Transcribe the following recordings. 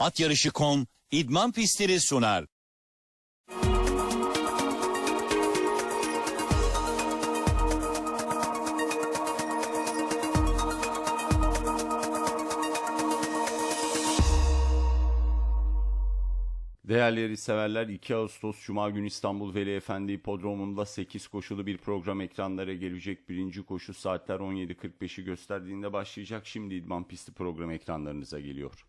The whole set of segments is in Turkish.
Atyarışı.com idman pistleri sunar. Değerli severler 2 Ağustos Cuma günü İstanbul Veli Efendi Hipodromu'nda 8 koşulu bir program ekranlara gelecek. Birinci koşu saatler 17.45'i gösterdiğinde başlayacak. Şimdi idman pisti program ekranlarınıza geliyor.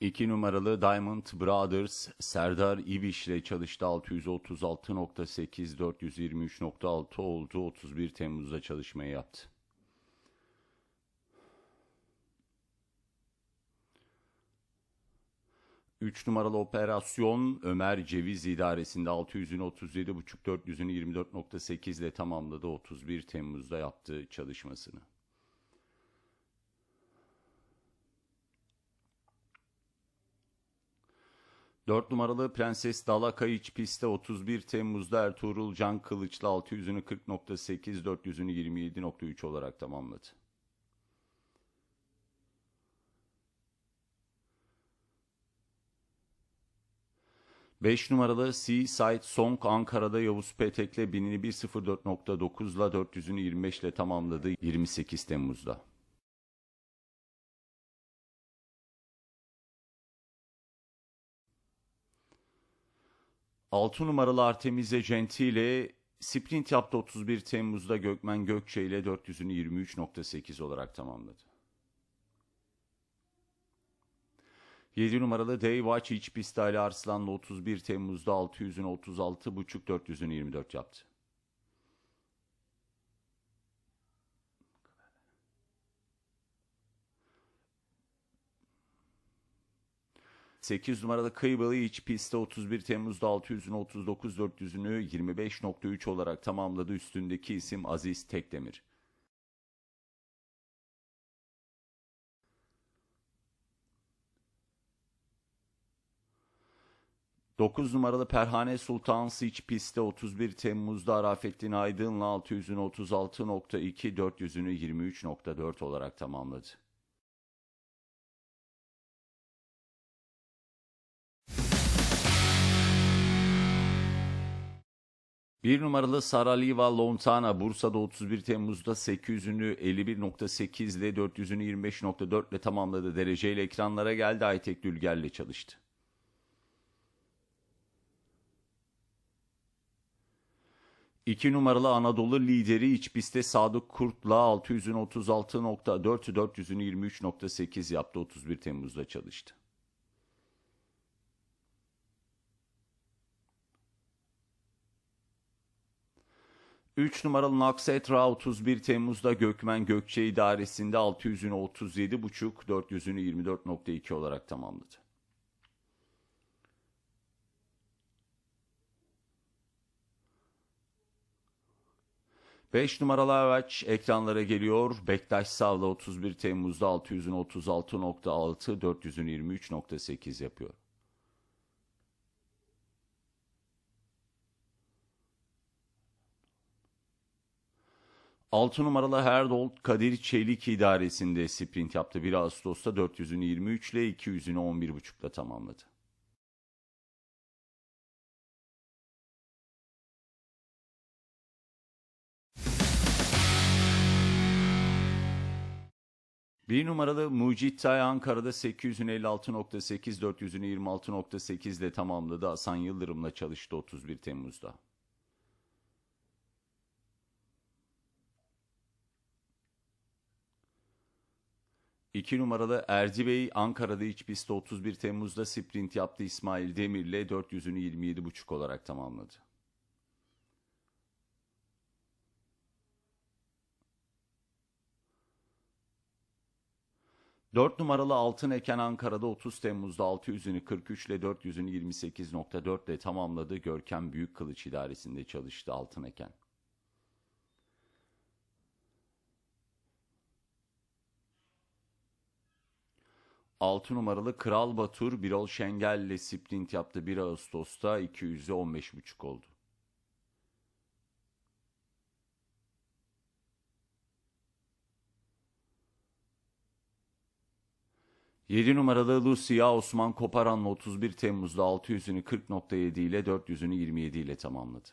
2 numaralı Diamond Brothers Serdar İbiş ile çalıştı 636.8 423.6 oldu 31 Temmuz'da çalışmayı yaptı. Üç numaralı operasyon Ömer Ceviz idaresinde 600'ünü 37.5 400'ünü 24.8 ile tamamladı 31 Temmuz'da yaptığı çalışmasını. Dört numaralı Prenses Dalaka iç pistte 31 Temmuz'da Ertuğrul Can Kılıç'la 600'ünü 40.8 400'ünü 27.3 olarak tamamladı. 5 numaralı Seaside Song Ankara'da Yavuz Petek'le binini 1.04.9'la 400'ünü 25 ile tamamladı 28 Temmuz'da. Altı numaralı Artemize Gentile sprint yaptı 31 Temmuz'da Gökmen Gökçe ile 400'ünü 23.8 olarak tamamladı. 7 numaralı Daywatch iç pist Ali Arslan'la 31 Temmuz'da 600'ünü 36.5 400'ünü 24 yaptı. Sekiz numaralı Kıybalı iç pistte 31 Temmuz'da 600'ünü 39 400'ünü 25.3 olarak tamamladı. Üstündeki isim Aziz Tekdemir. 9 numaralı Perhane Sultan Siç pistte 31 Temmuz'da Arafettin Aydın'la 600'ünü 36.2 400'ünü 23.4 olarak tamamladı. Bir numaralı Saraliva Lontana Bursa'da 31 Temmuz'da 800'ünü 51.8 ile 400'ünü 25.4 ile tamamladı. Dereceyle ekranlara geldi. Aytek Dülger'le çalıştı. 2 numaralı Anadolu lideri iç pistte Sadık Kurt'la 600'ünü 36.4, 400'ünü 23.8 yaptı. 31 Temmuz'da çalıştı. Üç numaralı Naksetra 31 Temmuz'da Gökmen Gökçe idaresinde 600'ünü 37.5, 400'ünü 24.2 olarak tamamladı. 5 numaralı araç ekranlara geliyor. Bektaş Savla 31 Temmuz'da 600'ün 36.6, 400'ün 23.8 yapıyor. Altı numaralı Herdold Kadir Çelik idaresinde sprint yaptı. 1 Ağustos'ta 400'ünü 23 ile 200'ünü 11.5 ile tamamladı. Bir numaralı Mucit Tay Ankara'da 856.8, 400'ünü 26.8 ile tamamladı. Hasan Yıldırım'la çalıştı 31 Temmuz'da. İki numaralı Erdi Bey Ankara'da iç pistte 31 Temmuz'da sprint yaptı İsmail Demir'le 400'ünü 27.5 olarak tamamladı. 4 numaralı Altın Eken Ankara'da 30 Temmuz'da 600'ünü 43 ile 400'ünü 28.4 ile tamamladı. Görkem Büyük Kılıç idaresinde çalıştı Altın Eken. Altı numaralı Kral Batur Birol Şengel ile sprint yaptı 1 Ağustos'ta 200'e 15.5 oldu. 7 numaralı Lucia Osman Koparan'la 31 Temmuz'da 600'ünü 40.7 ile 400'ünü 27 ile tamamladı.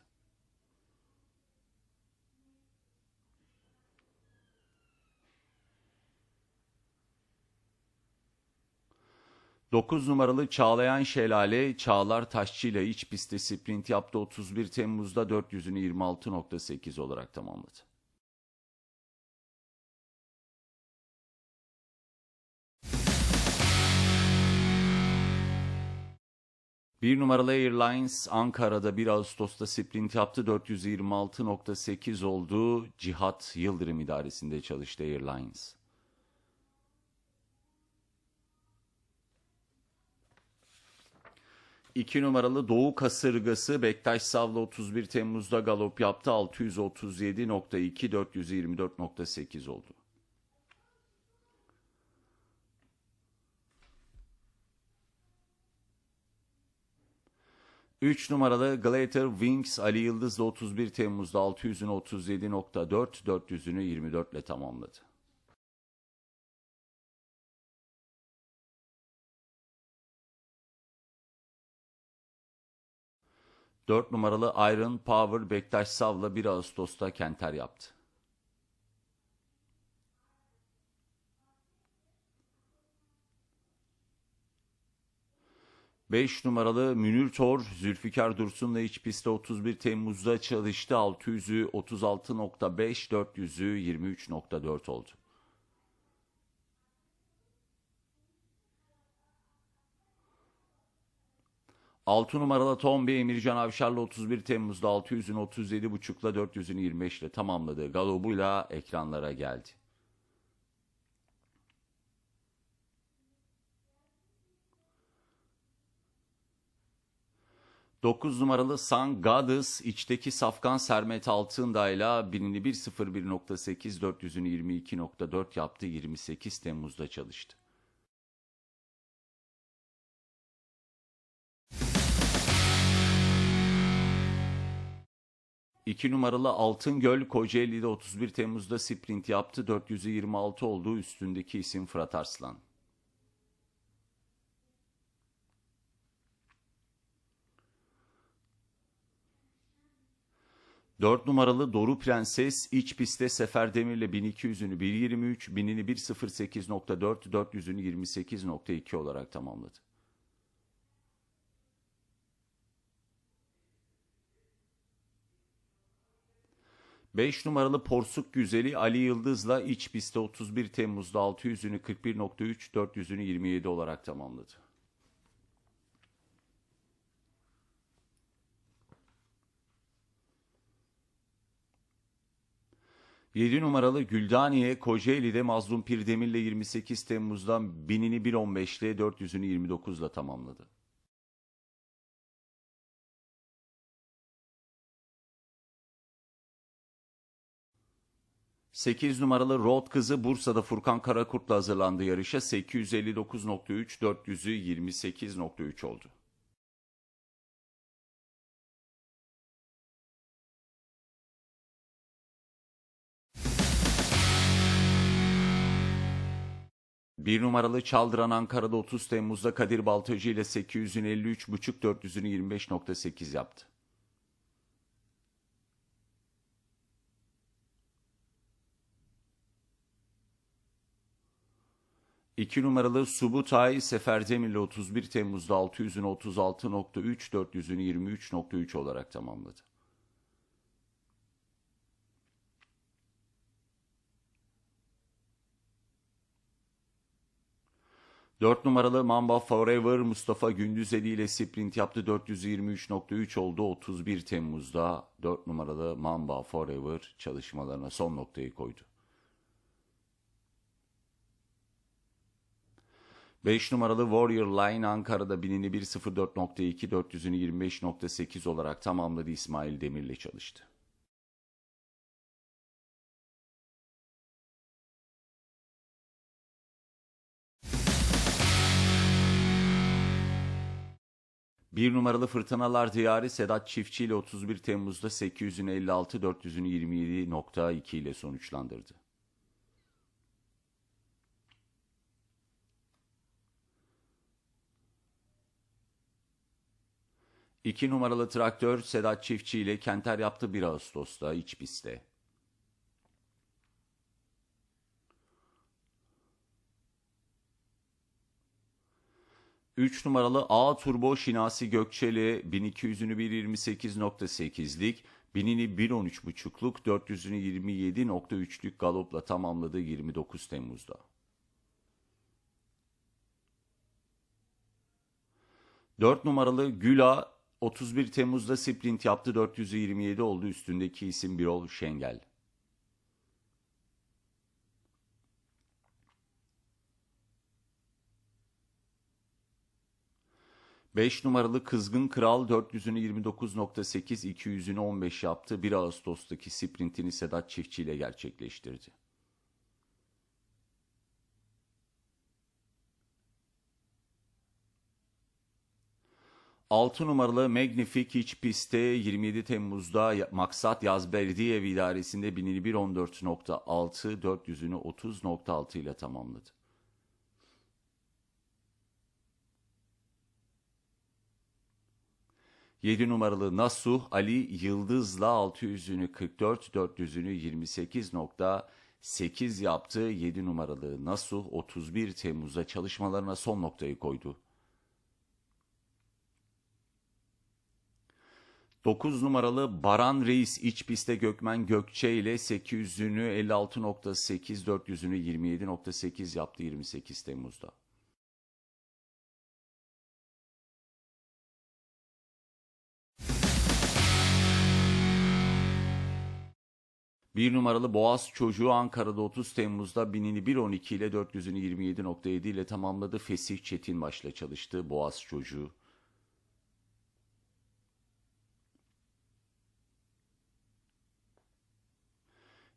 9 numaralı Çağlayan Şelale Çağlar Taşçı ile iç pistte sprint yaptı 31 Temmuz'da 400'ünü 26.8 olarak tamamladı. Bir numaralı Airlines Ankara'da 1 Ağustos'ta sprint yaptı 426.8 oldu. Cihat Yıldırım idaresinde çalıştı Airlines. İki numaralı Doğu Kasırgası Bektaş Sav'la 31 Temmuz'da galop yaptı. 637.2 424.8 oldu. Üç numaralı Glater Wings Ali Yıldız'la 31 Temmuz'da 600'ünü 37.4 400'ünü 24 ile tamamladı. Dört numaralı Iron Power Bektaş Sav'la 1 Ağustos'ta Kenter yaptı. Beş numaralı Münir Tor, Zülfikar Dursun'la iç pistte 31 Temmuz'da çalıştı. 600'ü 36.5, 400'ü 23.4 oldu. 6 numaralı Tom Bey Emircan Avşar'la 31 Temmuz'da 600'ün 37.5'la 400'ün 25 ile tamamladığı galobuyla ekranlara geldi. Dokuz numaralı San Goddess içteki Safkan Sermet Altındağ'la birini 1.01.8 400'ünü 22.4 yaptı 28 Temmuz'da çalıştı. 2 numaralı Altın Göl Kocaeli'de 31 Temmuz'da sprint yaptı. 426 olduğu üstündeki isim Fırat Arslan. Dört numaralı Doru Prenses iç pistte Sefer Demir'le 1200'ünü 1.23, 1000'ini 1.08.4, 400'ünü 28.2 olarak tamamladı. 5 numaralı Porsuk Güzeli Ali Yıldız'la iç pistte 31 Temmuz'da 600'ünü 41.3, 400'ünü 27 olarak tamamladı. Yedi numaralı Güldaniye Kocaeli'de Mazlum Pirdemir'le 28 Temmuz'dan 1000'ini 1.15'le 400'ünü 29'la tamamladı. 8 numaralı Road kızı Bursa'da Furkan Karakurt'la hazırlandığı yarışa 859.3 400'ü 28.3 oldu. Bir numaralı Çaldıran Ankara'da 30 Temmuz'da Kadir Baltacı ile 853.5 400'ünü 25.8 yaptı. 2 numaralı Subutay Sefer Demir'le 31 Temmuz'da 600'ünü 36.3, 400'ünü 23.3 olarak tamamladı. Dört numaralı Mamba Forever Mustafa Gündüzeli ile sprint yaptı 423.3 oldu 31 Temmuz'da 4 numaralı Mamba Forever çalışmalarına son noktayı koydu. 5 numaralı Warrior Line Ankara'da binini 1.04.2 400'ünü 25.8 olarak tamamladı İsmail Demir'le çalıştı. Bir numaralı Fırtınalar Diyarı Sedat Çiftçi ile 31 Temmuz'da 800'ünü 56 400'ünü 27.2 ile sonuçlandırdı. 2 numaralı traktör Sedat Çiftçi ile Kenter yaptı 1 Ağustos'ta iç pistte. 3 numaralı A Turbo Şinasi Gökçeli 1200'ünü 1.28.8'lik, 1000'ini 1.13.5'luk, 400'ünü 27.3'lük galopla tamamladı 29 Temmuz'da. 4 numaralı Güla 31 Temmuz'da sprint yaptı 400'ü 27 oldu üstündeki isim Birol Şengel. 5 numaralı Kızgın Kral 400'ünü 29.8, 200'ünü 15 yaptı. 1 Ağustos'taki sprintini Sedat Çiftçi ile gerçekleştirdi. Altı numaralı Magnific iç pistte 27 Temmuz'da Maksat Yazberdiyev idaresinde 1001.14.6, 400'ünü 30.6 ile tamamladı. 7 numaralı Nasuh Ali Yıldız'la 600'ünü 44, 400'ünü 28.8 yaptı. 7 numaralı Nasuh 31 Temmuz'da çalışmalarına son noktayı koydu. 9 numaralı Baran Reis iç pistte Gökmen Gökçe ile 800'ünü 56.8, 400'ünü 27.8 yaptı 28 Temmuz'da. Bir numaralı Boğaz çocuğu Ankara'da 30 Temmuz'da 1000'ini 1.12 ile 400'ünü 27.7 ile tamamladı. Fesih Çetin başla çalıştı Boğaz çocuğu.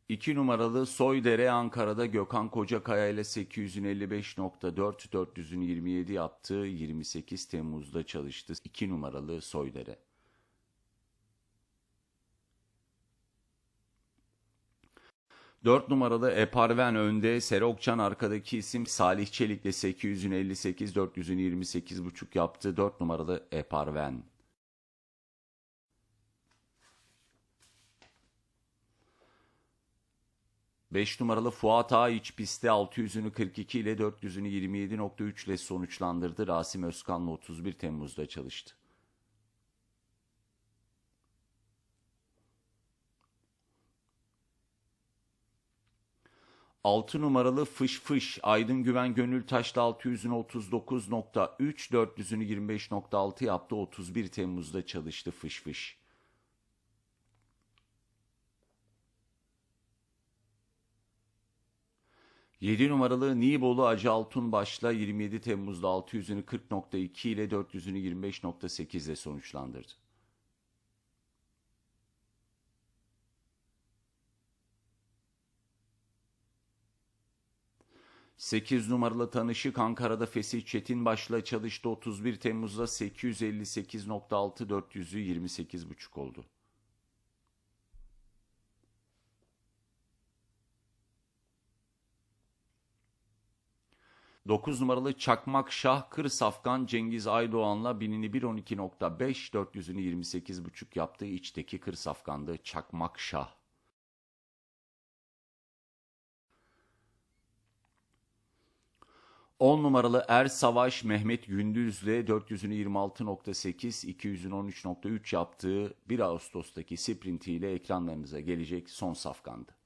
İki numaralı Soydere Ankara'da Gökhan Kocakaya ile 855.4 400'ünü 27 yaptı. 28 Temmuz'da çalıştı. 2 numaralı Soydere. 4 numaralı Eparven önde, Serokcan arkadaki isim Salih Çelik'le 800'ün 58, 400'ün 28,5 yaptı. 4 numaralı Eparven. Beş numaralı Fuat Ağa iç pistte 600'ünü 42 ile 400'ünü 27.3 ile sonuçlandırdı. Rasim Özkan'la 31 Temmuz'da çalıştı. 6 numaralı Fış Fış Aydın Güven Gönül Taş'la 600'ünü 39.3 400'ünü 25.6 yaptı. 31 Temmuz'da çalıştı Fış Fış. Yedi numaralı Nibolu Acı Altun başla 27 Temmuz'da 600'ünü 40.2 ile 400'ünü 25.8 ile sonuçlandırdı. 8 numaralı tanışık Ankara'da Fesih Çetin başla çalıştı. 31 Temmuz'da 858.6 400'ü 28.5 oldu. Dokuz numaralı Çakmak Şah Kır Safkan Cengiz Aydoğan'la 1000'ini 1.12.5 400'ünü 28.5 yaptığı içteki Kır Safkan'dı Çakmak Şah. 10 numaralı Er Savaş Mehmet Gündüz'le 400'ünü 26.8, 200'ünü 13.3 yaptığı 1 Ağustos'taki sprintiyle ekranlarınıza gelecek son safkandı.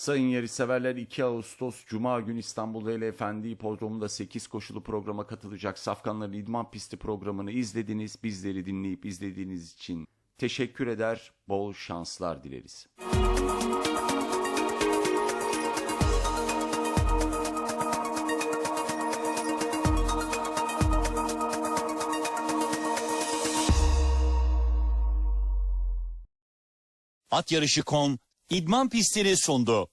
Sayın yarışseverler 2 Ağustos Cuma günü İstanbul Veli Efendi Hipodromu'nda 8 koşulu programa katılacak Safkanların İdman Pisti programını izlediniz. Bizleri dinleyip izlediğiniz için teşekkür eder, bol şanslar dileriz. At yarışı.com idman pistini sundu.